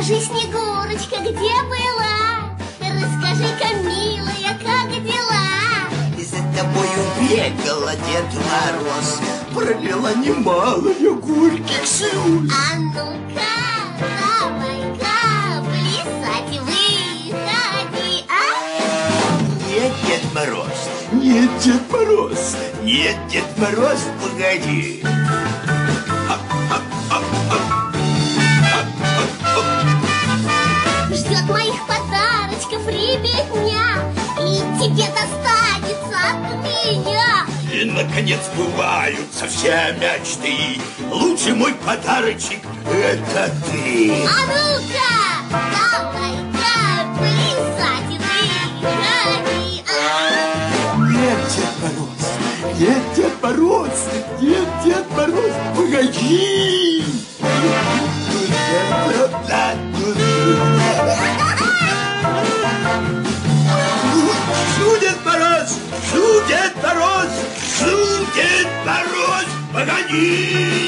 Расскажи, Снегурочка, где была? Расскажи-ка, милая, как дела? И за тобою бегала Дед Мороз, пролила немало горьких слез. А ну-ка, давай-ка, плясать выходи, а? Нет, Дед Мороз, нет, Дед Мороз, нет, Дед Мороз, погоди. Моих подарочков ребятня, и тебе достанется от меня. И, наконец, сбываются все мечты. Лучший мой подарочек — это ты. А ну-ка, давай-ка, плясать выходи, а? Нет, Дед Мороз, нет, Дед Мороз, нет, Мороз, погоди.